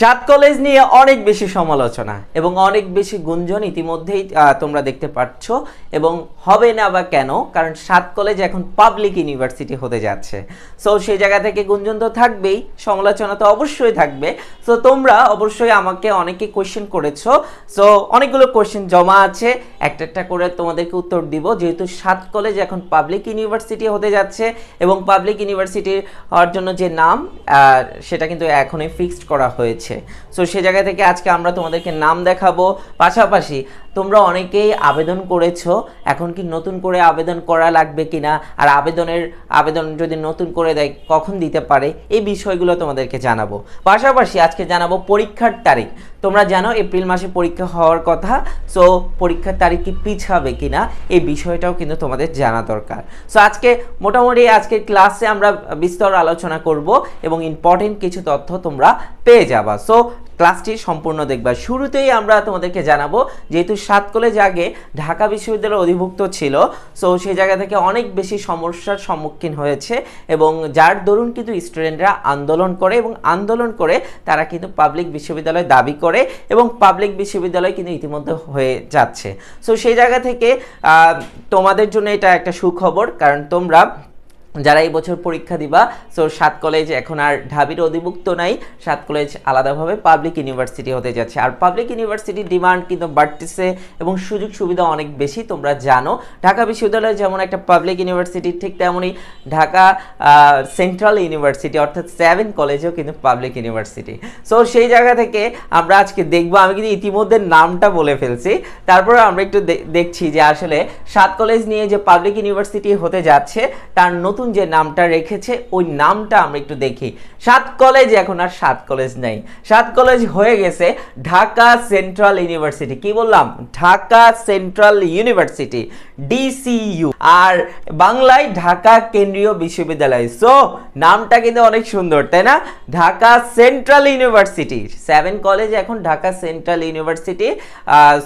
সাত কলেজ নিয়ে অনেক বেশি সমালোচনা এবং অনেক বেশি গুঞ্জন ইতিমধ্যেই তোমরা দেখতে পাচ্ছ। এবং হবে না বা কেন, কারণ সাত কলেজ এখন পাবলিক ইউনিভার্সিটি হতে যাচ্ছে। সো সেই জায়গা থেকে গুঞ্জন তো থাকবেই, সমালোচনা তো অবশ্যই থাকবে। সো তোমরা অবশ্যই আমাকে অনেকে কোয়েশ্চেন করেছ। সো অনেকগুলো কোয়েশ্চেন জমা আছে। একটা একটা করে তোমাদেরকে উত্তর দিব। যেহেতু সাত কলেজ এখন পাবলিক ইউনিভার্সিটি হতে যাচ্ছে এবং পাবলিক ইউনিভার্সিটি হওয়ার জন্য যে নাম সেটা কিন্তু এখনই ফিক্সড করা হয়েছে। সো সে জায়গা থেকে আজকে আমরা তোমাদেরকে নাম দেখাবো। পাশাপাশি তোমরা অনেকেই আবেদন করেছ। এখন কি নতুন করে আবেদন করা লাগবে কিনা? আর আবেদনের, আবেদন যদি নতুন করে দেয়, কখন দিতে পারে? এই বিষয়গুলো তোমাদেরকে জানাব। পাশাপাশি আজকে জানাব পরীক্ষার তারিখ। তোমরা জানো এপ্রিল মাসে পরীক্ষা হওয়ার কথা সো পরীক্ষার তারিখ কি পিছাবে কিনা, এই বিষয়টাও কিন্তু তোমাদের জানা দরকার। সো আজকে মোটামুটি আজকের ক্লাসে আমরা বিস্তর আলোচনা করব এবং ইম্পর্টেন্ট কিছু তথ্য তোমরা পেয়ে যাবা। সো ক্লাসটি সম্পূর্ণ দেখবা। শুরুতেই আমরা তোমাদেরকে জানাব, যেহেতু সাত কলেজ আগে ঢাকা বিশ্ববিদ্যালয়ের অধিভুক্ত ছিল সো সেই জায়গা থেকে অনেক বেশি সমস্যার সম্মুখীন হয়েছে এবং যার দরুন কিন্তু স্টুডেন্টরা আন্দোলন করে এবং আন্দোলন করে তারা কিন্তু পাবলিক বিশ্ববিদ্যালয় দাবি করে এবং পাবলিক বিশ্ববিদ্যালয় কিন্তু ইতিমধ্যে হয়ে যাচ্ছে। সো সেই জায়গা থেকে তোমাদের জন্য এটা একটা সুখবর, কারণ তোমরা যারা এই বছর পরীক্ষা দিবা সো সাত কলেজ এখন আর ঢাবির অধিভুক্ত নাই, সাত কলেজ আলাদাভাবে পাবলিক ইউনিভার্সিটি হতে যাচ্ছে। আর পাবলিক ইউনিভার্সিটির ডিমান্ড কিন্তু বাড়তেছে এবং সুযোগ সুবিধা অনেক বেশি, তোমরা জানো। ঢাকা বিশ্ববিদ্যালয় যেমন একটা পাবলিক ইউনিভার্সিটি ঠিক তেমনই ঢাকা সেন্ট্রাল ইউনিভার্সিটি অর্থাৎ সেভেন কলেজেও কিন্তু পাবলিক ইউনিভার্সিটি সো সেই জায়গা থেকে আমরা আজকে দেখব, আমি কিন্তু ইতিমধ্যে নামটা বলে ফেলছি। তারপরে আমরা একটু দেখছি যে আসলে সাত কলেজ নিয়ে যে পাবলিক ইউনিভার্সিটি হতে যাচ্ছে, তার নতুন যে নামটা রেখেছে, ওই নামটা আমরা একটু দেখি। সাত কলেজ এখন আর সাত কলেজ নেই। সাত কলেজ হয়ে গেছে ঢাকা সেন্ট্রাল ইউনিভার্সিটি। কি বললাম? Dhaka central university. ডিসিইউ আর বাংলায় ঢাকা কেন্দ্রীয় বিশ্ববিদ্যালয়। সো নামটা কিন্তু অনেক সুন্দর, তাই না? Dhaka central university seven college এখন ঢাকা সেন্ট্রাল ইউনিভার্সিটি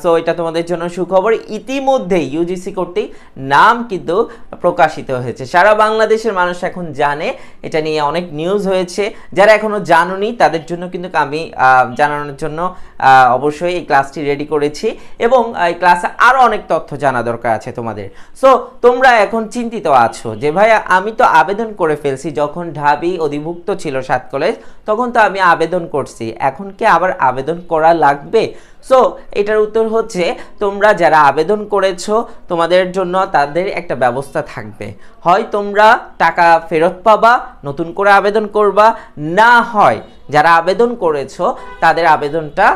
সো এটা তোমাদের জন্য সুখবর। ইতিমধ্যে ইউজিসি কর্তৃক নাম কিন্তু প্রকাশিত হয়েছে। সারা বাংলাদেশের মানুষ এখন জানে, এটা নিয়ে অনেক নিউজ হয়েছে। যারা এখনও জানুনি, তাদের জন্য কিন্তু আমি জানানোর জন্য অবশ্যই এই ক্লাসটি রেডি করেছি। এবং এই ক্লাসে আরও অনেক তথ্য জানা দরকার আছে তোমাদের। সো তোমরা এখন চিন্তিত আছো যে ভাই আমি তো আবেদন করে ফেলছি। যখন ঢাবি অধিভুক্ত ছিল সাত কলেজ তখন তো আমি আবেদন করছি। এখন কি আবার আবেদন করা লাগবে? সো এটার উত্তর হচ্ছে, তোমরা যারা আবেদন করেছ, তোমাদের জন্য তাদের একটা ব্যবস্থা থাকবে। হয় তোমরা টাকা ফেরত পাবা, নতুন করে আবেদন করবা, না হয় যারা আবেদন করেছ, তাদের আবেদনটা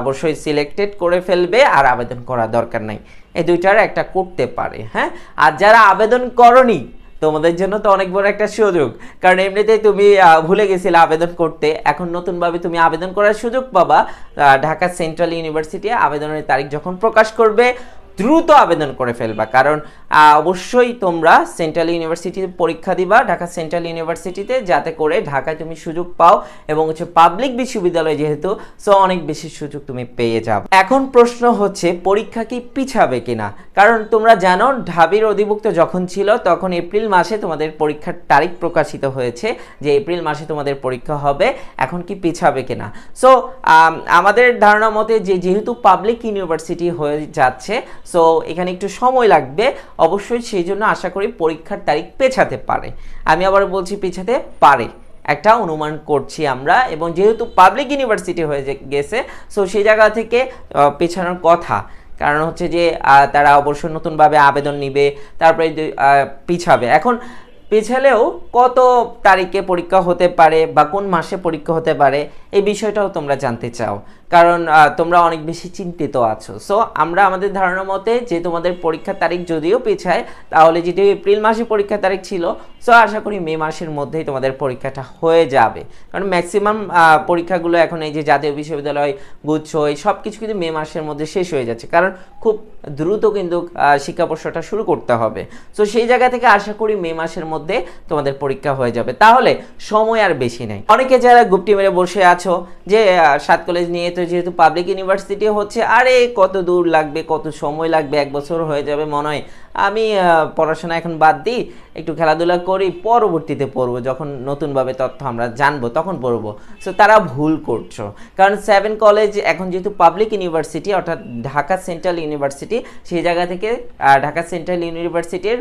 অবশ্যই সিলেক্টেড করে ফেলবে, আর আবেদন করা দরকার নাই। এই দুইটার একটা করতে পারে হ্যাঁ? আর যারা আবেদন করনি তোমাদের জন্য তো অনেক বড় একটা সুযোগ। কারণ এমনিতেই তুমি ভুলে গেছিলে আবেদন করতে। এখন নতুনভাবে তুমি আবেদন করার সুযোগ পাবা। ঢাকা সেন্ট্রাল ইউনিভার্সিটি আবেদনের তারিখ যখন প্রকাশ করবে, দ্রুত আবেদন করে ফেলবা। কারণ অবশ্যই তোমরা সেন্ট্রাল ইউনিভার্সিটিতে পরীক্ষা দিবা। ঢাকা সেন্ট্রাল ইউনিভার্সিটিতে যাতে করে ঢাকায় তুমি সুযোগ পাও এবং হচ্ছে পাবলিক বিশ্ববিদ্যালয় যেহেতু সো অনেক বেশি সুযোগ তুমি পেয়ে যাবে। এখন প্রশ্ন হচ্ছে, পরীক্ষা কি পিছাবে কিনা? কারণ তোমরা জানো, ঢাবির অধিভুক্ত যখন ছিল, তখন এপ্রিল মাসে তোমাদের পরীক্ষার তারিখ প্রকাশিত হয়েছে যে এপ্রিল মাসে তোমাদের পরীক্ষা হবে, এখন কি পিছাবে কিনা? সো আমাদের ধারণা মতে যে যেহেতু পাবলিক ইউনিভার্সিটি হয়ে যাচ্ছে সো এখানে একটু সময় লাগবে। অবশ্যই সেই জন্য আশা করি পরীক্ষার তারিখ পেছাতে পারে। আমি আবার বলছি পেছাতে পারে। একটা অনুমান করছি আমরা এবং যেহেতু পাবলিক ইউনিভার্সিটি হয়ে গেছে সো সেই জায়গা থেকে পেছানোর কথা। কারণ হচ্ছে যে তারা অবশ্যই নতুনভাবে আবেদন নিবে, তারপরে পিছাবে। এখন পেছালেও কত তারিখে পরীক্ষা হতে পারে বা কোন মাসে পরীক্ষা হতে পারে এই বিষয়টাও তোমরা জানতে চাও। কারণ তোমরা অনেক বেশি চিন্তিত আছো। সো আমরা আমাদের ধারণা মতে যে তোমাদের পরীক্ষার তারিখ যদিও পেছায়, তাহলে যেটি এপ্রিল মাসে পরীক্ষার তারিখ ছিল সো আশা করি মে মাসের মধ্যেই তোমাদের পরীক্ষাটা হয়ে যাবে। কারণ ম্যাক্সিমাম পরীক্ষাগুলো এখন এই যে জাতীয় বিশ্ববিদ্যালয় গুচ্ছ এই সব কিছু কিন্তু মে মাসের মধ্যে শেষ হয়ে যাচ্ছে। কারণ খুব দ্রুত কিন্তু শিক্ষাবর্ষটা শুরু করতে হবে। সো সেই জায়গা থেকে আশা করি মে মাসের মধ্যে তোমাদের পরীক্ষা হয়ে যাবে। তাহলে সময় আর বেশি নেই। অনেকে যারা গুপ্টি মেরে বসে আছো যে আহ, সাত কলেজ নিয়ে তো যেহেতু পাবলিক ইউনিভার্সিটি হচ্ছে আরে কত দূর লাগবে কত সময় লাগবে এক বছর হয়ে যাবে মনে হয়। আমি পড়াশোনা এখন বাদ দিই। একটু খেলাধুলা করি, পরবর্তীতে পড়ব। যখন নতুনভাবে তথ্য আমরা জানব, তখন পড়ব। সো তারা ভুল করছ। কারণ সেভেন কলেজ এখন যেহেতু পাবলিক ইউনিভার্সিটি অর্থাৎ ঢাকা সেন্ট্রাল ইউনিভার্সিটি সেই জায়গা থেকে ঢাকা সেন্ট্রাল ইউনিভার্সিটির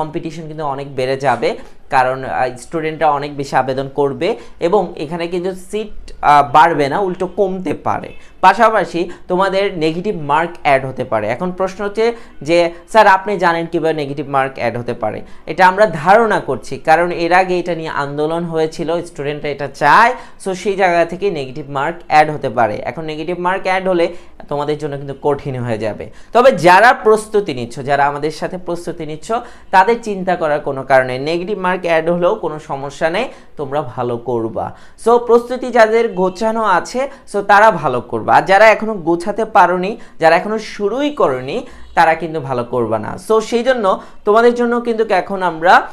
কম্পিটিশন কিন্তু অনেক বেড়ে যাবে। কারণ স্টুডেন্টরা অনেক বেশি আবেদন করবে এবং এখানে কিন্তু সিট বাড়বে না, উল্টো কমতে পারে। পাশাপাশি তোমাদের নেগেটিভ মার্ক অ্যাড হতে পারে। এখন প্রশ্ন হচ্ছে যে, স্যার আপনি জানেন কীভাবে নেগেটিভ মার্ক অ্যাড হতে পারে? এটা আমরা ধারণা করছি, কারণ এর আগে এটা নিয়ে আন্দোলন হয়েছিল স্টুডেন্টরা এটা চায় সো সেই জায়গা থেকে নেগেটিভ মার্ক অ্যাড হতে পারে। এখন নেগেটিভ মার্ক অ্যাড হলে তোমাদের জন্য কিন্তু কঠিন হয়ে যাবে। তবে যারা প্রস্তুতি নিচ্ছ, যারা আমাদের সাথে প্রস্তুতি নিচ্ছ, তাদের চিন্তা করার কোনো কারণে নেগেটিভ মার্ক অ্যাড হলেও কোনো সমস্যা নেই, তোমরা ভালো করবা। সো প্রস্তুতি যাদের গোছানো আছে সো তারা ভালো করবা। আর যারা এখনও গোছাতে পারোনি, যারা এখনও শুরুই করনি তারা কিন্তু ভালো করবে না। সো সেই জন্য তোমাদের জন্য কিন্তু এখন আমরা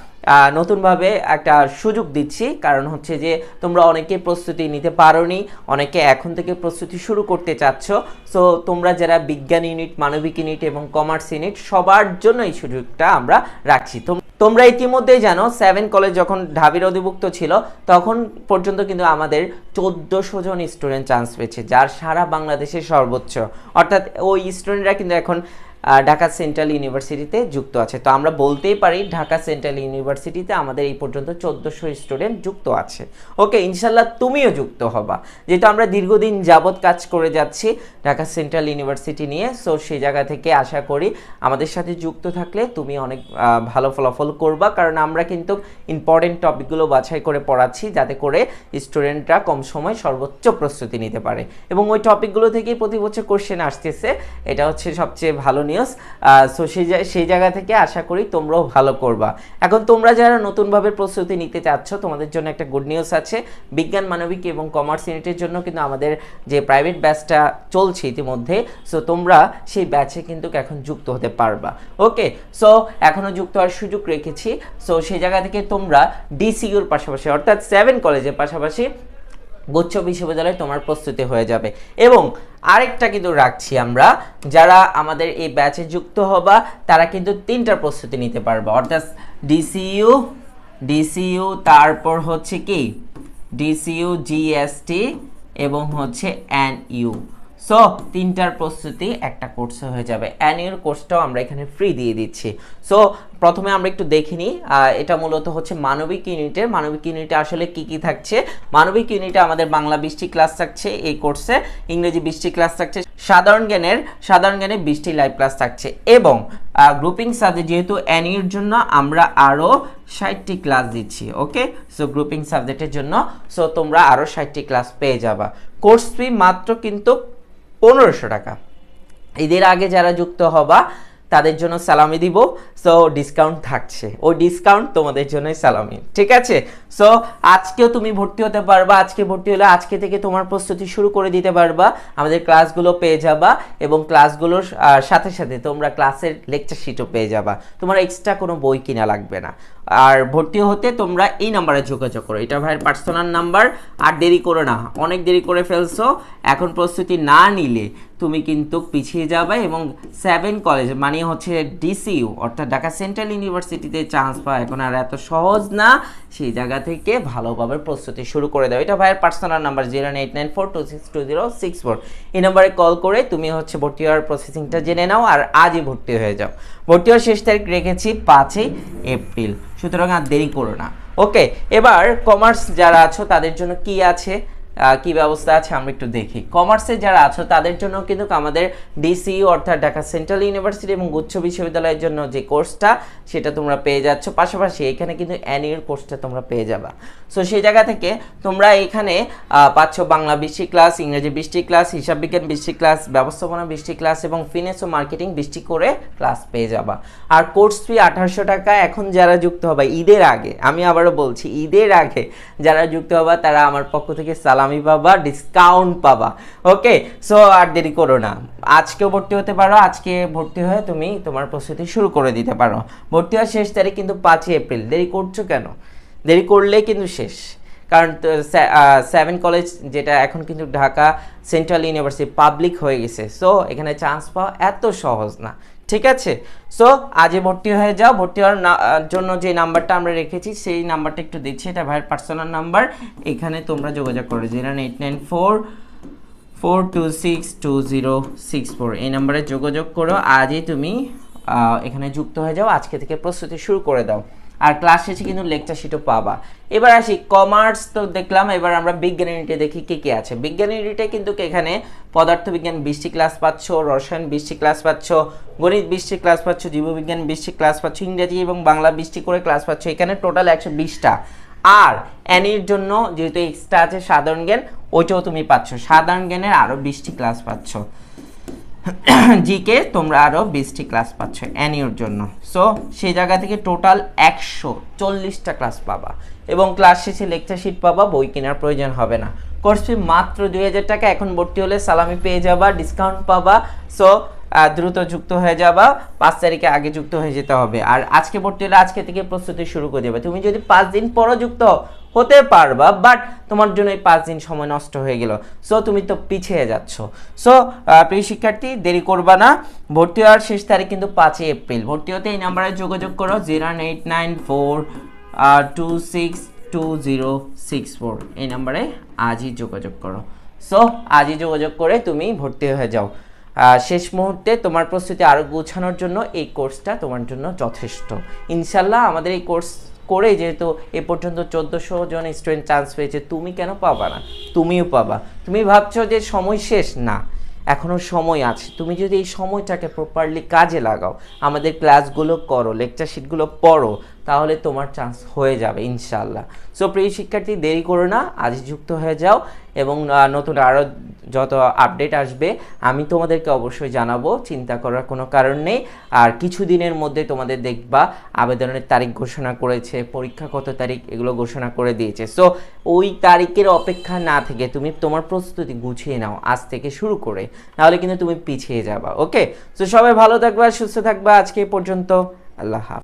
নতুনভাবে একটা সুযোগ দিচ্ছি। কারণ হচ্ছে যে তোমরা অনেকে প্রস্তুতি নিতে পারোনি, অনেকে এখন থেকে প্রস্তুতি শুরু করতে চাচ্ছ। সো তোমরা যারা বিজ্ঞান ইউনিট মানবিক ইউনিট এবং কমার্স ইউনিট সবার জন্য এই সুযোগটা আমরা রাখছি। তোম- তোমরা ইতিমধ্যেই জানো সেভেন কলেজ যখন ঢাবির অধিভুক্ত ছিল, তখন পর্যন্ত কিন্তু আমাদের চোদ্দোশো জন স্টুডেন্ট চান্স পেয়েছে, যার সারা বাংলাদেশের সর্বোচ্চ। অর্থাৎ ওই স্টুডেন্টরা কিন্তু এখন ঢাকা সেন্ট্রাল ইউনিভার্সিটিতে যুক্ত আছে। তো আমরা বলতেই পারি, ঢাকা সেন্ট্রাল ইউনিভার্সিটিতে আমাদের এই পর্যন্ত চোদ্দোশো স্টুডেন্ট যুক্ত আছে। ওকে, ইনশাল্লাহ তুমিও যুক্ত হবা। যেহেতু আমরা দীর্ঘদিন যাবৎ কাজ করে যাচ্ছি ঢাকা সেন্ট্রাল ইউনিভার্সিটি নিয়ে সো সেই জায়গা থেকে আশা করি আমাদের সাথে যুক্ত থাকলে তুমি অনেক ভালো ফলাফল করবা। কারণ আমরা কিন্তু ইম্পর্টেন্ট টপিকগুলো বাছাই করে পড়াচ্ছি যাতে করে স্টুডেন্টরা কম সময় সর্বোচ্চ প্রস্তুতি নিতে পারে। এবং ওই টপিকগুলো থেকেই প্রতি বছর কোশ্চেন আসতেছে। এটা হচ্ছে সবচেয়ে ভালো নিউজ সো সেই সেই জায়গা থেকে আশা করি তোমরাও ভালো করবা। এখন তোমরা যারা নতুনভাবে প্রস্তুতি নিতে চাচ্ছ, তোমাদের জন্য একটা গুড নিউজ আছে। বিজ্ঞান, মানবিক এবং কমার্স ইউনিটের জন্য কিন্তু আমাদের যে প্রাইভেট ব্যাচটা চলছে ইতিমধ্যে সো তোমরা সেই ব্যাচে কিন্তু এখন যুক্ত হতে পারবা। ওকে সো এখনও যুক্ত হওয়ার সুযোগ রেখেছি। সো সেই জায়গা থেকে তোমরা ডিসিউর পাশাপাশি, অর্থাৎ সেভেন কলেজের পাশাপাশি গুচ্ছ বিশ্ববিদ্যালয়ে তোমার প্রস্তুতি হয়ে যাবে। এবং আরেকটা কিন্তু রাখছি আমরা, যারা আমাদের এই ব্যাচে যুক্ত হবা, তারা কিন্তু তিনটার প্রস্তুতি নিতে পারবে। অর্থাৎ ডিসিইউ ডিসিইউ তারপর হচ্ছে কি? ডিসিইউ জিএসটি এবং হচ্ছে এন ইউ সো তিনটার প্রস্তুতি, একটা কোর্সে হয়ে যাবে। অ্যানুয়াল কোর্সটাও আমরা এখানে ফ্রি দিয়ে দিচ্ছি। সো প্রথমে আমরা একটু দেখে নিই এটা মূলত হচ্ছে মানবিক ইউনিটের মানবিক ইউনিটে আসলে কি কি থাকছে? মানবিক ইউনিটে আমাদের বাংলা বৃষ্টি ক্লাস থাকছে এই কোর্সে ইংরেজি বৃষ্টি ক্লাস থাকছে, সাধারণ জ্ঞানের সাধারণ জ্ঞানের বৃষ্টি লাইভ ক্লাস থাকছে। এবং গ্রুপিং সাবজেক্ট যেহেতু অ্যানির জন্য আমরা আরও ষাটটি ক্লাস দিচ্ছি ওকে সো গ্রুপিং সাবজেক্টের জন্য সো তোমরা আরও ষাটটি ক্লাস পেয়ে যাবা। কোর্স ফি মাত্র কিন্তু পনেরোশো টাকা। ঈদের আগে যারা যুক্ত হবা তাদের জন্য সালামি দিব। সো ডিসকাউন্ট থাকছে। ওই ডিসকাউন্ট তোমাদের জন্যই সালামি। ঠিক আছে? সো আজকেও তুমি ভর্তি হতে পারবা। আজকে ভর্তি হলে আজকে থেকে তোমার প্রস্তুতি শুরু করে দিতে পারবা। আমাদের ক্লাসগুলো পেয়ে যাবা এবং ক্লাসগুলোর সাথে সাথে তোমরা ক্লাসের লেকচার শিটও পেয়ে যাবা। তোমার এক্সট্রা কোনো বই কিনা লাগবে না। আর ভর্তি হতে তোমরা এই নাম্বারে যোগাযোগ করো। এটা ভাইয়ের পার্সোনাল নাম্বার আর দেরি করো না। অনেক দেরি করে ফেলছো। এখন প্রস্তুতি না নিলে তুমি কিন্তু পিছিয়ে যাবে এবং সেভেন কলেজ মানে হচ্ছে ডিসিইউ অর্থাৎ ঢাকা সেন্ট্রাল ইউনিভার্সিটিতে চান্স পাওয়া এখন আর এত সহজ না। সেই জায়গা থেকে ভালোভাবে প্রস্তুতি শুরু করে দাও। এটা ভাইয়ের personal number zero eight nine four two six two zero six four এই নাম্বারে কল করে তুমি হচ্ছে ভর্তি হওয়ার প্রসেসিংটা জেনে নাও আর আজই ভর্তি হয়ে যাও। ভর্তি হওয়ার শেষ তারিখ রেখেছি পাঁচই এপ্রিল। সুতরাং আর দেরি করো না। ওকে এবার কমার্স যারা আছো তাদের জন্য কি আছে? কি ব্যবস্থা আছে আমরা একটু দেখি। কমার্সে যারা আছো, তাদের জন্য কিন্তু আমাদের ডিসি অর্থাৎ ঢাকা সেন্ট্রাল ইউনিভার্সিটি এবং উচ্চ বিশ্ববিদ্যালয়ের জন্য যে কোর্সটা সেটা তোমরা পেয়ে যাচ্ছ। পাশাপাশি এখানে কিন্তু অ্যানুয়াল কোর্সটা তোমরা পেয়ে যাবা। সো সেই জায়গা থেকে তোমরা এখানে পাচ্ছ বাংলা বৃষ্টি ক্লাস ইংরেজি বৃষ্টি ক্লাস হিসাব বিজ্ঞান বৃষ্টি ক্লাস ব্যবস্থাপনা বৃষ্টি ক্লাস এবং ফিনেন্স ও মার্কেটিং বৃষ্টি করে ক্লাস পেয়ে যাবা। আর কোর্স ফি আঠারোশো টাকা। এখন যারা যুক্ত হবে, ঈদের আগে, আমি আবারও বলছি, ঈদের আগে যারা যুক্ত হবা, তারা আমার পক্ষ থেকে সালামি পাবা ডিসকাউন্ট পাবা। ওকে সো আর দেরি করো না। আজকেও ভর্তি হতে পারো, আজকে ভর্তি হয়ে তুমি তোমার প্রস্তুতি শুরু করে দিতে পারো। ভর্তি হওয়ার শেষ তারিখ কিন্তু পাঁচই এপ্রিল। দেরি করছ কেন? দেরি করলে কিন্তু শেষ। কারণ সেভেন কলেজ যেটা এখন কিন্তু ঢাকা সেন্ট্রাল ইউনিভার্সিটি পাবলিক হয়ে গেছে। সো এখানে চান্স পাওয়া এত সহজ না। ঠিক আছে? সো আজে ভর্তি হয়ে যাও। ভর্তি হওয়ার জন্য যে নাম্বারটা আমরা রেখেছি, সেই নাম্বারটা একটু দিচ্ছি এটা ভাইয়ের পার্সোনাল নাম্বার এখানে তোমরা যোগাযোগ করো। Zero eight nine four four two six two zero six four. এই নাম্বারে যোগাযোগ করো। আজই তুমি এখানে যুক্ত হয়ে যাও। আজকে থেকে প্রস্তুতি শুরু করে দাও। আর ক্লাস শেষে কিন্তু লেকচার শিটও পাবা। এবার আসি কমার্স তো দেখলাম, এবার আমরা বিজ্ঞান ইউনিটে দেখি কে কে আছে। বিজ্ঞান ইউনিটে কিন্তু এখানে পদার্থবিজ্ঞান বিশটি ক্লাস পাচ্ছ, রসায়ন বিশটি ক্লাস পাচ্ছ, গণিত বিশটি ক্লাস পাচ্ছ, জীববিজ্ঞান বিশটি ক্লাস পাচ্ছ, ইংরেজি এবং বাংলা বিশটি করে ক্লাস পাচ্ছ। এখানে টোটাল একশো বিশটা। আর অ্যানির জন্য যেহেতু এক্সট্রা আছে সাধারণ জ্ঞান, ওইটাও তুমি পাচ্ছ। সাধারণ জ্ঞানের আরও বিশটি ক্লাস পাচ্ছ। জিকে তোমরা আরও বিশটি ক্লাস পাচ্ছ অ্যানিওর জন্য। সো সেই জায়গা থেকে টোটাল একশো চল্লিশটা ক্লাস পাবা। এবং ক্লাস শেষে লেকচার শিট পাবা, বই কেনার প্রয়োজন হবে না। কোর্স ফি মাত্র দুই হাজার টাকা, এখন ভর্তি হলে সালামি পেয়ে যাবা ডিসকাউন্ট পাবা। সো দ্রুত যুক্ত হয়ে যাবা। পাঁচ তারিখে আগে যুক্ত হয়ে যেতে হবে। আর আজকে ভর্তি হলে আজকে থেকে প্রস্তুতি শুরু করে দেবে। তুমি যদি পাঁচ দিন পরও যুক্ত হতে পারবা বাট তোমার জন্য এই পাঁচ দিন সময় নষ্ট হয়ে গেল। সো তুমি তো পিছিয়ে যাচ্ছ। সো প্রিয় শিক্ষার্থী, দেরি করবা না। ভর্তি হওয়ার শেষ তারিখ কিন্তু পাঁচই এপ্রিল। ভর্তি হতে এই নাম্বারে যোগাযোগ করো zero eight nine four two six two zero six four এই নাম্বারে আজই যোগাযোগ করো। সো আজই যোগাযোগ করে তুমি ভর্তি হয়ে যাও। শেষ মুহূর্তে তোমার প্রস্তুতি আরও গোছানোর জন্য এই কোর্সটা তোমার জন্য যথেষ্ট। ইনশাল্লাহ আমাদের এই কোর্স করে যেহেতু এ পর্যন্ত চোদ্দোশো জন স্টুডেন্ট চান্স পেয়েছে, তুমি কেন পাবা না? তুমিও পাবা। তুমি ভাবছ যে সময় শেষ? না। এখনও সময় আছে। তুমি যদি এই সময়টাকে প্রপারলি কাজে লাগাও, আমাদের ক্লাসগুলো করো লেকচার শিটগুলো পড়ো তাহলে তোমার চান্স হয়ে যাবে ইনশাল্লাহ সো প্রিয় শিক্ষার্থী, দেরি করো না আজ যুক্ত হয়ে যাও এবং নতুন আরও যত আপডেট আসবে, আমি তোমাদেরকে অবশ্যই জানাব, চিন্তা করার কোনো কারণ নেই। আর কিছু দিনের মধ্যে তোমাদের দেখবা, আবেদনের তারিখ ঘোষণা করেছে, পরীক্ষা কত তারিখ, এগুলো ঘোষণা করে দিয়েছে। সো ওই তারিখের অপেক্ষা না থেকে তুমি তোমার প্রস্তুতি গুছিয়ে নাও, আজ থেকে শুরু করে। নাহলে কিন্তু তুমি পিছিয়ে যাবা ওকে তো সবাই ভালো থাকবা, সুস্থ থাকবা, আজকে পর্যন্ত, আল্লাহ হাফেজ।